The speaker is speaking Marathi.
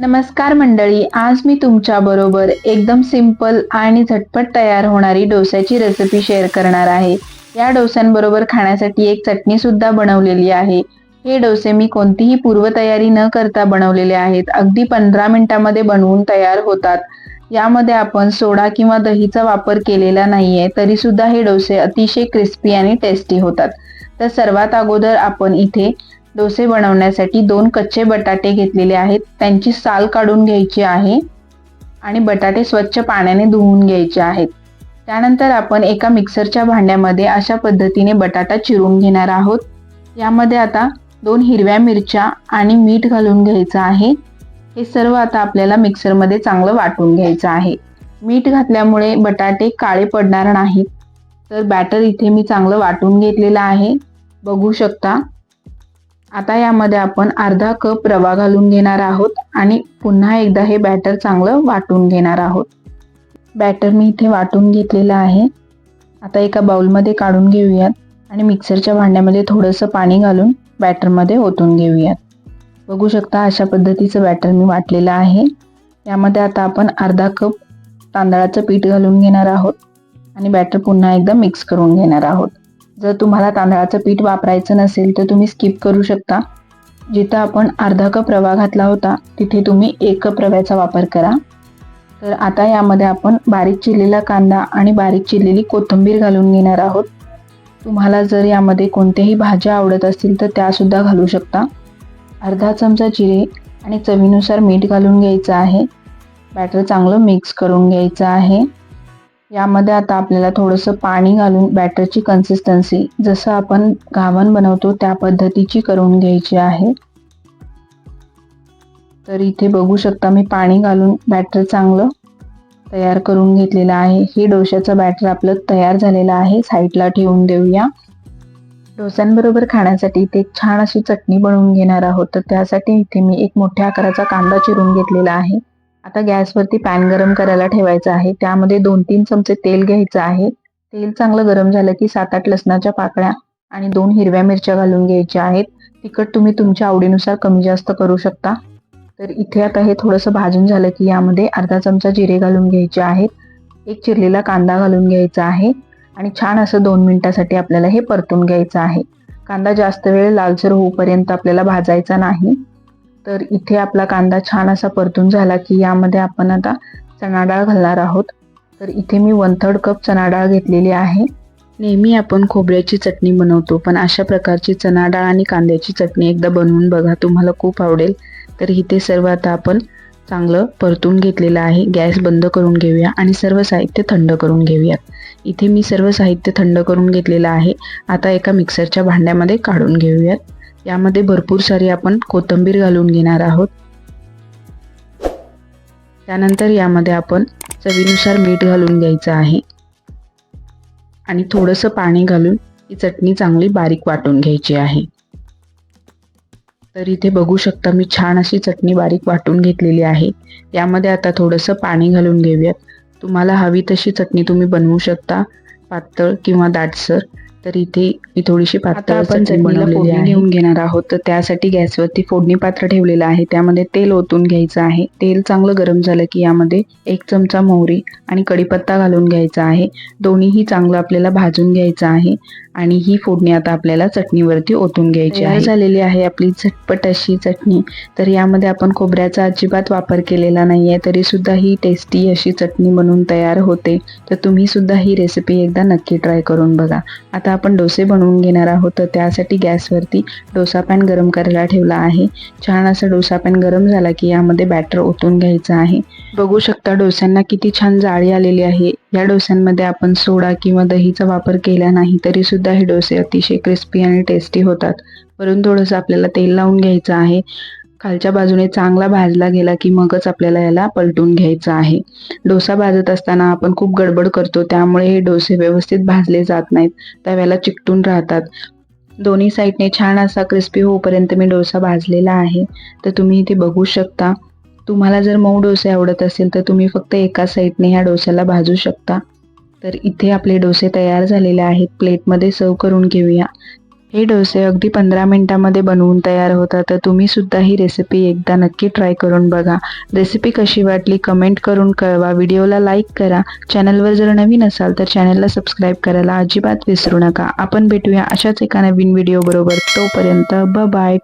नमस्कार मंडळी आज मी तुमच्या बरोबर एकदम सिंपल आणि झटपट तयार होणारी डोस्याची रेसिपी शेअर करणार आहे. या डोस्यांबरोबर खाण्यासाठी एक चटणी सुद्धा बनवलेली आहे. हे डोसे मी कोणतीही पूर्वतयारी न करता बनवलेले आहेत. अगदी पंधरा मिनिटामध्ये बनवून तयार होतात. यामध्ये आपण सोडा किंवा दहीचा वापर केलेला नाहीये तरी सुद्धा हे डोसे अतिशय क्रिस्पी आणि टेस्टी होतात. तर सर्वात अगोदर आपण इथे डोसे बनवण्यासाठी दोन कच्चे बटाटे घेतलेले आहेत. त्यांची साल काढून घ्यायची आहे आणि बटाटे स्वच्छ पाण्याने धुवून घ्यायचे आहेत. त्यानंतर आपण एका मिक्सरच्या भांड्यामध्ये अशा पद्धतीने बटाटा चिरून घेणार आहोत. यामध्ये आता दोन हिरव्या मिरच्या आणि मीठ घालून घ्यायचं आहे. हे सर्व आता आपल्याला मिक्सरमध्ये चांगलं वाटून घ्यायचं आहे. मीठ घातल्यामुळे बटाटे काळे पडणार नाहीत. तर बॅटर इथे मी चांगलं वाटून घेतलेलं आहे. बघू शकता आता यामध्ये आपण अर्धा कप रवा घालून घेणार आहोत आणि पुन्हा एकदा हे बॅटर चांगलं वाटून घेणार आहोत. बॅटर मी इथे वाटून घेतलेलं आहे. आता एका बाउलमध्ये काढून घेऊयात आणि मिक्सरच्या भांड्यामध्ये थोडंसं पाणी घालून बॅटरमध्ये ओतून घेऊयात. बघू शकता अशा पद्धतीचं बॅटर मी वाटलेलं आहे. यामध्ये आता आपण अर्धा कप तांदळाचं पीठ घालून घेणार आहोत आणि बॅटर पुन्हा एकदा मिक्स करून घेणार आहोत. जर तुम्हाला तांदळाचं पीठ वापरायचं नसेल तर तुम्ही स्किप करू शकता. जिथं आपण अर्धा कप रवा घातला होता तिथे तुम्ही एक कप रव्याचा वापर करा. तर आता यामध्ये आपण बारीक चिरलेला कांदा आणि बारीक चिरलेली कोथिंबीर घालून घेणार आहोत. तुम्हाला जर यामध्ये कोणत्याही भाज्या आवडत असतील तर त्यासुद्धा घालू शकता. अर्धा चमचा जिरे आणि चवीनुसार मीठ घालून घ्यायचं आहे. बॅटर चांगलं मिक्स करून घ्यायचं आहे. यामध्ये आता आपल्याला थोडंसं पाणी घालून बॅटरची कन्सिस्टन्सी जसं आपण घावण बनवतो त्या पद्धतीची करून घ्यायची आहे. तर इथे बघू शकता मी पाणी घालून बॅटर चांगलं तयार करून घेतलेलं आहे. हे डोश्याचं बॅटर आपलं तयार झालेलं आहे. साईडला ठेवून देऊया. डोस्यांबरोबर खाण्यासाठी इथे एक छान अशी चटणी बनवून घेणार आहोत. तर त्यासाठी इथे मी एक मोठ्या आकाराचा कांदा चिरून घेतलेला आहे. आता गॅसवरती पॅन गरम करायला ठेवायचं आहे. त्यामध्ये दोन तीन चमचे तेल घ्यायचं आहे. तेल चांगलं गरम झालं की सात आठ लसणाच्या पाकळ्या आणि दोन हिरव्या मिरच्या घालून घ्यायच्या आहेत. तिखट तुम्ही तुमच्या आवडीनुसार कमी जास्त करू शकता. तर इथे आता हे थोडंसं भाजून झालं की यामध्ये अर्धा चमचा जिरे घालून घ्यायचे आहेत. एक चिरलेला कांदा घालून घ्यायचा आहे आणि छान असं दोन मिनिटासाठी आपल्याला हे परतून घ्यायचं आहे. कांदा जास्त वेळ लालसर होऊपर्यंत आपल्याला भाजायचा नाही. तर इथे आपला कांदा छान असा परतून झाला की यामध्ये आपण आता चणा डाळ घालणार आहोत. तर इथे मी वन थर्ड कप चणा डाळ घेतलेली आहे. नेहमी आपण खोबऱ्याची चटणी बनवतो पण अशा प्रकारची चणा डाळ आणि कांद्याची चटणी एकदा बनवून बघा तुम्हाला खूप आवडेल. तर इथे सर्व आता आपण चांगलं परतून घेतलेलं आहे. गॅस बंद करून घेऊया आणि सर्व साहित्य थंड करून घेऊयात. इथे मी सर्व साहित्य थंड करून घेतलेलं आहे. आता एका मिक्सरच्या भांड्यामध्ये काढून घेऊयात. यामध्ये भरपूर सारी आपण कोथिंबीर घालून घेणार आहोत. त्यानंतर यामध्ये आपण चवीनुसार मीठ घालून घ्यायचं आहे. आणि थोडंसं पाणी घालून ही चटणी चांगली बारीक वाटून घ्यायची आहे. तर इथे बघू शकता मी छान अशी चटणी बारीक वाटून घेतलेली आहे. यामध्ये आता थोडंसं पाणी घालून घेऊयात. तुम्हाला हवी तशी चटणी तुम्ही बनवू शकता पातळ किंवा दाटसर. तर इथे मी थोडीशी पातळ आपण चटणीला फोडणी घेऊन घेणार आहोत. तर त्यासाठी गॅसवरती फोडणी पात्र ठेवलेलं आहे. त्यामध्ये तेल ओतून घ्यायचं आहे. तेल चांगलं गरम झालं की यामध्ये एक चमचा मोहरी आणि कढीपत्ता घालून घ्यायचा आहे. दोन्हीही चांगलं आपल्याला भाजून घ्यायचं आहे. आणि ही फोडणी आता आपल्याला चटणीवरती ओतून घ्यायची आहे. झालेली आहे आपली झटपट अशी चटणी. तर यामध्ये आपण खोबऱ्याचा अजिबात वापर केलेला नाहीये तरी सुद्धा ही टेस्टी अशी चटणी बनवून तयार होते. तर तुम्ही सुद्धा ही रेसिपी एकदा नक्की ट्राय करून बघा. आता आपण डोसे बनवून घेणार आहोत तर त्यासाठी गॅसवरती डोसा पॅन गरम करायला ठेवला आहे. छान असा डोसा पॅन गरम झाला की यामध्ये बॅटर ओतून घ्यायचं आहे. बघू शकता डोस्यांना किती छान जाळी आलेली आहे. या डोस्यांमध्ये आपण सोडा किंवा दहीचा वापर केला नाही तरी सुद्धा हे डोसे अतिशय क्रिस्पी आणि टेस्टी होतात. वरून थोडंसं आपल्याला तेल लावून घ्यायचं आहे. खालच्या बाजूने चांगला भाजला गेला की मगच आपल्याला याला पलटून घ्यायचं आहे. डोसा भाजत असताना आपण खूप गडबड करतो त्यामुळे हे डोसे व्यवस्थित भाजले जात नाहीत तव्याला चिकटून राहतात. दोन्ही साईडने छान असा क्रिस्पी होऊपर्यंत मी डोसा भाजलेला आहे. तर तुम्ही इथे बघू शकता. तुम्हाला जर मऊ डोसे आवडत असेल तर तुम्ही फक्त एका साईडने ह्या डोस्याला भाजू शकता. तर इथे आपले डोसे तयार झालेले आहेत. प्लेटमध्ये सर्व करून घेऊया. हे डोसे अगदी पंधरा मिनटामध्ये बनवून तयार होतात. तर तुम्ही सुद्धा ही रेसिपी एकदा नक्की ट्राय करून बघा. रेसिपी कशी वाटली कमेंट करून कळवा. व्हिडिओला लाईक करा. चॅनलवर जर नवीन असाल तर चॅनलला सबस्क्राईब करायला अजिबात विसरू नका. आपण भेटूया अशाच एका नवीन व्हिडिओ बरोबर. तोपर्यंत ब बाय